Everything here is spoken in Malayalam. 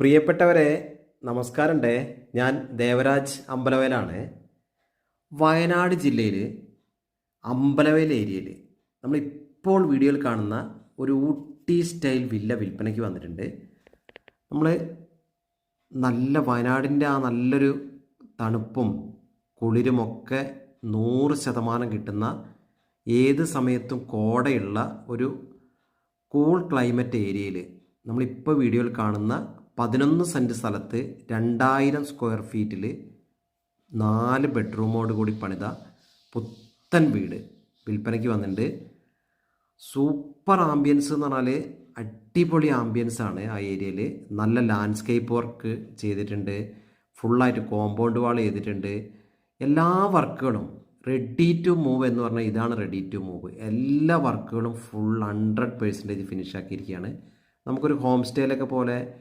പ്രിയപ്പെട്ടവരെ നമസ്കാരമുണ്ട് ഞാൻ ദേവരാജ് അമ്പലവയലാണ്. വയനാട് ജില്ലയിൽ അമ്പലവയൽ ഏരിയയിൽ നമ്മളിപ്പോൾ വീഡിയോയിൽ കാണുന്ന ഒരു ഊട്ടി സ്റ്റൈൽ വില്ല വിൽപ്പനയ്ക്ക് വന്നിട്ടുണ്ട്. നമ്മൾ നല്ല വയനാടിന്റെ ആ നല്ലൊരു തണുപ്പും കുളിരുമൊക്കെ നൂറ് ശതമാനം കിട്ടുന്ന ഏത് സമയത്തും കോടയുള്ള ഒരു കൂൾ ക്ലൈമറ്റ് ഏരിയയിൽ നമ്മളിപ്പോൾ വീഡിയോയിൽ കാണുന്ന പതിനൊന്ന് സെന്റ് സ്ഥലത്ത് രണ്ടായിരം സ്ക്വയർ ഫീറ്റിൽ നാല് ബെഡ്റൂമോട് കൂടി പണിത പുത്തൻ വീട് വിൽപ്പനയ്ക്ക് വന്നിട്ടുണ്ട് സൂപ്പർ ആംബിയൻസ് എന്ന് പറഞ്ഞാൽ അടിപൊളി ആംബിയൻസ് ആണ് ആ ഏരിയയിൽ നല്ല ലാൻഡ്സ്കേപ്പ് വർക്ക് ചെയ്തിട്ടുണ്ട്. ഫുള്ളായിട്ട് കോമ്പൗണ്ട് വാൾ ചെയ്തിട്ടുണ്ട്. എല്ലാ വർക്കുകളും റെഡി ടു മൂവ് എന്ന് പറഞ്ഞാൽ ഇതാണ് റെഡി ടു മൂവ് എല്ലാ വർക്കുകളും ഫുൾ ഹൺഡ്രഡ് പേഴ്സന്റേജ് ഫിനിഷ് ആക്കിയിരിക്കുകയാണ് നമുക്കൊരു ഹോം സ്റ്റേയിലൊക്കെ പോലെ